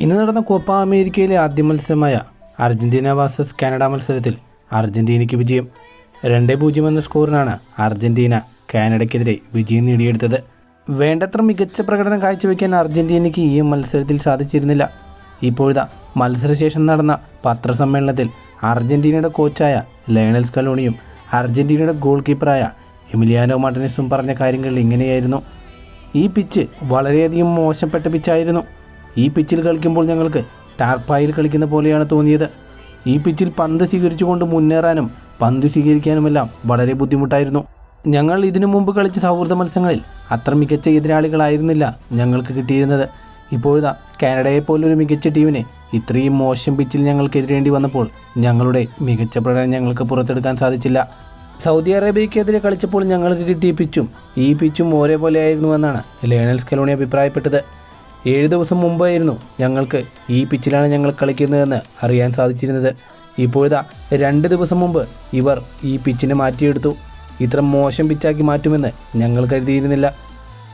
ഇന്ന് നടന്ന കോപ്പ അമേരിക്കയിലെ ആദ്യ മത്സരമായ അർജന്റീന വാസസ് കാനഡ മത്സരത്തിൽ അർജന്റീനയ്ക്ക് വിജയം. രണ്ട് പൂജ്യം എന്ന സ്കോറിനാണ് അർജന്റീന കാനഡയ്ക്കെതിരെ വിജയം നേടിയെടുത്തത്. വേണ്ടത്ര മികച്ച പ്രകടനം കാഴ്ചവെക്കാൻ അർജന്റീനയ്ക്ക് ഈ മത്സരത്തിൽ സാധിച്ചിരുന്നില്ല. ഇപ്പോഴത്തെ മത്സരശേഷം നടന്ന പത്രസമ്മേളനത്തിൽ അർജന്റീനയുടെ കോച്ചായ ലയണൽ സ്കലോണിയും അർജന്റീനയുടെ ഗോൾ കീപ്പറായ എമിലിയാനോ മാർട്ടിനസും പറഞ്ഞ കാര്യങ്ങൾ ഇങ്ങനെയായിരുന്നു. ഈ പിച്ച് വളരെയധികം മോശപ്പെട്ട പിച്ചായിരുന്നു ഈ പിച്ചിൽ കളിക്കുമ്പോൾ ഞങ്ങൾക്ക് ടാർപ്പായിൽ കളിക്കുന്ന പോലെയാണ് തോന്നിയത്. ഈ പിച്ചിൽ പന്ത് സ്വീകരിച്ചുകൊണ്ട് മുന്നേറാനും പന്ത് സ്വീകരിക്കാനുമെല്ലാം വളരെ ബുദ്ധിമുട്ടായിരുന്നു. ഞങ്ങൾ ഇതിനു മുമ്പ് കളിച്ച സൗഹൃദ മത്സരങ്ങളിൽ അത്ര മികച്ച എതിരാളികളായിരുന്നില്ല ഞങ്ങൾക്ക് കിട്ടിയിരുന്നത്. ഇപ്പോഴിതാ കാനഡയെ പോലൊരു മികച്ച ടീമിനെ ഇത്രയും മോശം പിച്ചിൽ ഞങ്ങൾക്ക് എതിരേണ്ടി വന്നപ്പോൾ ഞങ്ങളുടെ മികച്ച പ്രകടനം ഞങ്ങൾക്ക് പുറത്തെടുക്കാൻ സാധിച്ചില്ല. സൗദി അറേബ്യക്കെതിരെ കളിച്ചപ്പോൾ ഞങ്ങൾക്ക് കിട്ടിയ പിച്ചും ഈ പിച്ചും ഒരേപോലെയായിരുന്നുവെന്നാണ് ലേണൽസ് കലോണി അഭിപ്രായപ്പെട്ടത്. ഏഴ് ദിവസം മുമ്പായിരുന്നു ഞങ്ങൾക്ക് ഈ പിച്ചിലാണ് ഞങ്ങൾ കളിക്കുന്നതെന്ന് അറിയാൻ സാധിച്ചിരുന്നത്. ഇപ്പോഴാ രണ്ട് ദിവസം മുമ്പ് ഇവർ ഈ പിച്ചിനെ മാറ്റിയെടുത്തു. ഇത്ര മോശം പിച്ചാക്കി മാറ്റുമെന്ന് ഞങ്ങൾ കരുതിയിരുന്നില്ല.